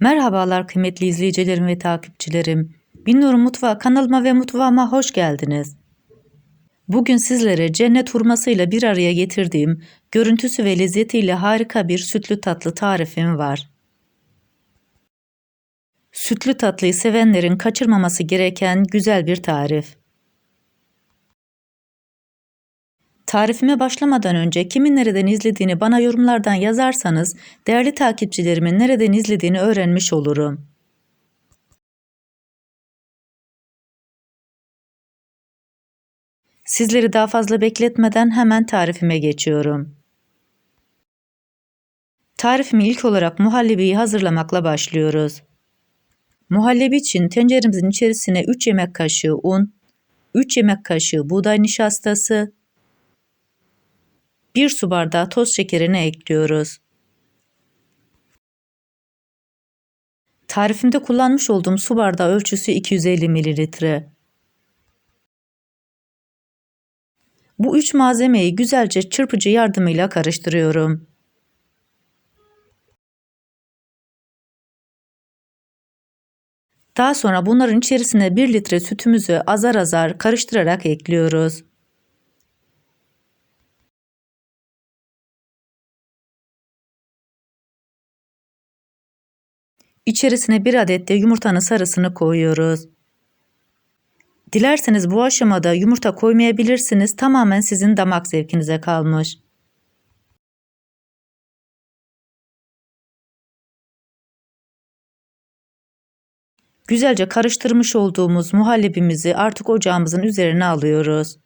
Merhabalar kıymetli izleyicilerim ve takipçilerim. Bilmiyorum Mutfağı kanalıma ve mutfağıma hoş geldiniz. Bugün sizlere cennet hurmasıyla bir araya getirdiğim, görüntüsü ve lezzetiyle harika bir sütlü tatlı tarifim var. Sütlü tatlıyı sevenlerin kaçırmaması gereken güzel bir tarif. Tarifime başlamadan önce kimin nereden izlediğini bana yorumlardan yazarsanız değerli takipçilerimin nereden izlediğini öğrenmiş olurum. Sizleri daha fazla bekletmeden hemen tarifime geçiyorum. Tarifimi ilk olarak muhallebiyi hazırlamakla başlıyoruz. Muhallebi için tenceremizin içerisine 3 yemek kaşığı un, 3 yemek kaşığı buğday nişastası, 1 su bardağı toz şekerini ekliyoruz. Tarifimde kullanmış olduğum su bardağı ölçüsü 250 mililitre. Bu üç malzemeyi güzelce çırpıcı yardımıyla karıştırıyorum. Daha sonra bunların içerisine 1 litre sütümüzü azar azar karıştırarak ekliyoruz. İçerisine bir adet de yumurtanın sarısını koyuyoruz. Dilerseniz bu aşamada yumurta koymayabilirsiniz. Tamamen sizin damak zevkinize kalmış. Güzelce karıştırmış olduğumuz muhallebimizi artık ocağımızın üzerine alıyoruz.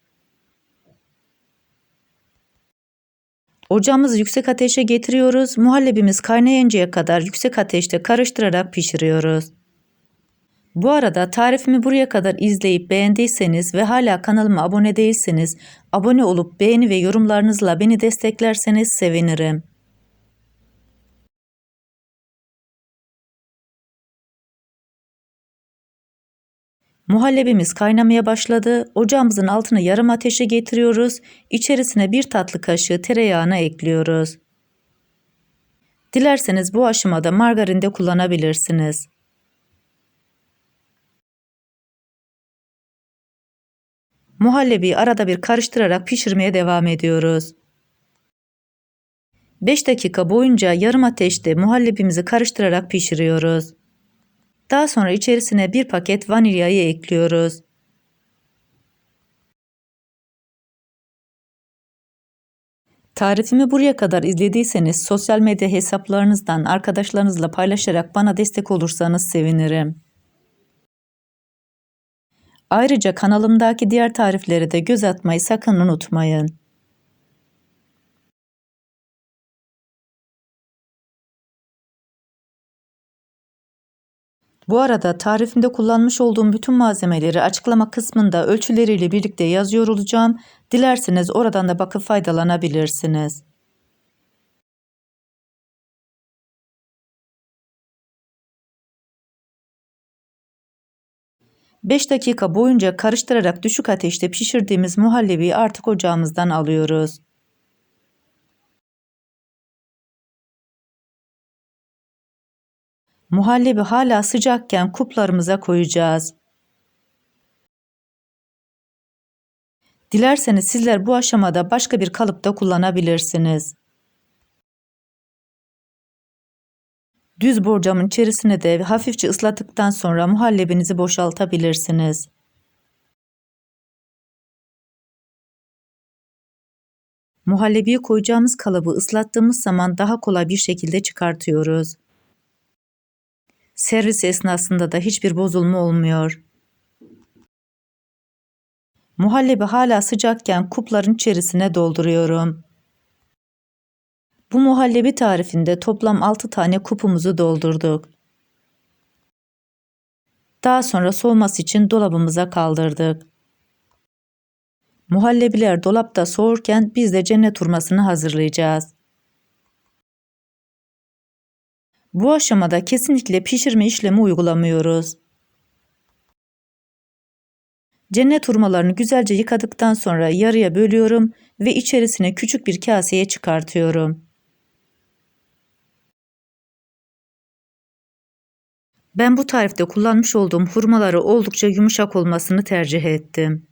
Ocağımızı yüksek ateşe getiriyoruz. Muhallebimiz kaynayıncaya kadar yüksek ateşte karıştırarak pişiriyoruz. Bu arada tarifimi buraya kadar izleyip beğendiyseniz ve hala kanalıma abone değilseniz abone olup beğeni ve yorumlarınızla beni desteklerseniz sevinirim. Muhallebimiz kaynamaya başladı. Ocağımızın altını yarım ateşe getiriyoruz. İçerisine bir tatlı kaşığı tereyağını ekliyoruz. Dilerseniz bu aşamada margarin de kullanabilirsiniz. Muhallebiyi arada bir karıştırarak pişirmeye devam ediyoruz. 5 dakika boyunca yarım ateşte muhallebimizi karıştırarak pişiriyoruz. Daha sonra içerisine bir paket vanilyayı ekliyoruz. Tarifimi buraya kadar izlediyseniz sosyal medya hesaplarınızdan arkadaşlarınızla paylaşarak bana destek olursanız sevinirim. Ayrıca kanalımdaki diğer tariflere de göz atmayı sakın unutmayın. Bu arada tarifimde kullanmış olduğum bütün malzemeleri açıklama kısmında ölçüleriyle birlikte yazıyor olacağım. Dilerseniz oradan da bakıp faydalanabilirsiniz. Beş dakika boyunca karıştırarak düşük ateşte pişirdiğimiz muhallebiyi artık ocağımızdan alıyoruz. Muhallebi hala sıcakken kuplarımıza koyacağız. Dilerseniz sizler bu aşamada başka bir kalıpta kullanabilirsiniz. Düz borcamın içerisine de hafifçe ıslattıktan sonra muhallebinizi boşaltabilirsiniz. Muhallebiyi koyacağımız kalıbı ıslattığımız zaman daha kolay bir şekilde çıkartıyoruz. Servis esnasında da hiçbir bozulma olmuyor. Muhallebi hala sıcakken kupların içerisine dolduruyorum. Bu muhallebi tarifinde toplam 6 tane kupumuzu doldurduk. Daha sonra soğuması için dolabımıza kaldırdık. Muhallebiler dolapta soğurken biz de cennet hurmasını hazırlayacağız. Bu aşamada kesinlikle pişirme işlemi uygulamıyoruz. Cennet hurmalarını güzelce yıkadıktan sonra yarıya bölüyorum ve içerisine küçük bir kaseye çıkartıyorum. Ben bu tarifte kullanmış olduğum hurmaları oldukça yumuşak olmasını tercih ettim.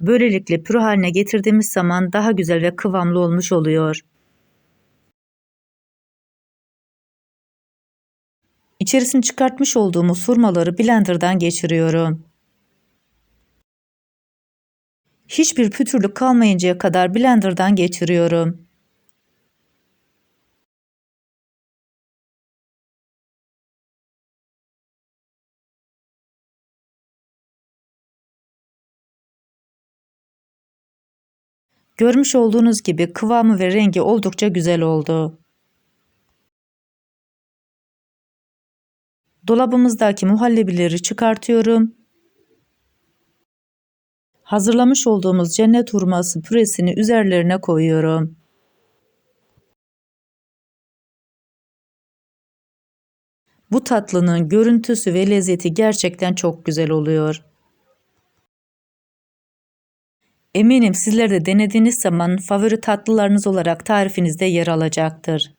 Böylelikle püre haline getirdiğimiz zaman daha güzel ve kıvamlı olmuş oluyor. İçerisini çıkartmış olduğumuz hurmaları blenderdan geçiriyorum. Hiçbir pütürlük kalmayıncaya kadar blenderdan geçiriyorum. Görmüş olduğunuz gibi kıvamı ve rengi oldukça güzel oldu. Dolabımızdaki muhallebileri çıkartıyorum. Hazırlamış olduğumuz cennet hurması püresini üzerlerine koyuyorum. Bu tatlının görüntüsü ve lezzeti gerçekten çok güzel oluyor. Eminim sizler de denediğiniz zaman favori tatlılarınız olarak tarifinizde yer alacaktır.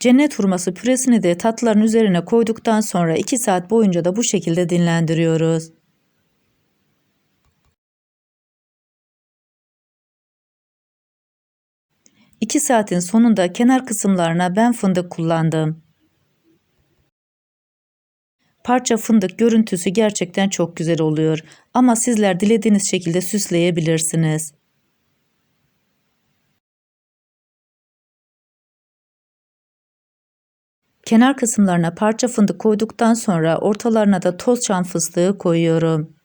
Cennet hurması püresini de tatlıların üzerine koyduktan sonra 2 saat boyunca da bu şekilde dinlendiriyoruz. 2 saatin sonunda kenar kısımlarına ben fındık kullandım. Parça fındık görüntüsü gerçekten çok güzel oluyor ama sizler dilediğiniz şekilde süsleyebilirsiniz. Kenar kısımlarına parça fındık koyduktan sonra ortalarına da toz çam fıstığı koyuyorum.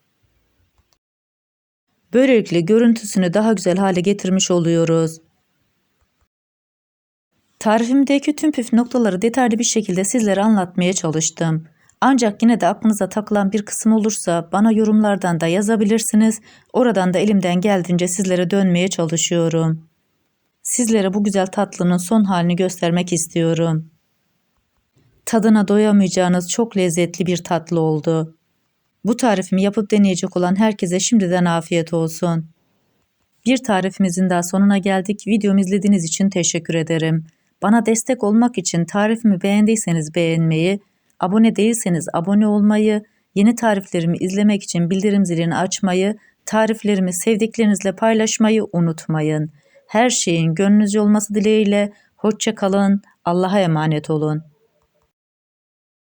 Böylelikle görüntüsünü daha güzel hale getirmiş oluyoruz. Tarifimdeki tüm püf noktaları detaylı bir şekilde sizlere anlatmaya çalıştım. Ancak yine de aklınıza takılan bir kısım olursa bana yorumlardan da yazabilirsiniz. Oradan da elimden geldiğince sizlere dönmeye çalışıyorum. Sizlere bu güzel tatlının son halini göstermek istiyorum. Tadına doyamayacağınız çok lezzetli bir tatlı oldu. Bu tarifimi yapıp deneyecek olan herkese şimdiden afiyet olsun. Bir tarifimizin daha sonuna geldik. Videomu izlediğiniz için teşekkür ederim. Bana destek olmak için tarifimi beğendiyseniz beğenmeyi, abone değilseniz abone olmayı, yeni tariflerimi izlemek için bildirim zilini açmayı, tariflerimi sevdiklerinizle paylaşmayı unutmayın. Her şeyin gönlünüzce olması dileğiyle hoşça kalın, Allah'a emanet olun.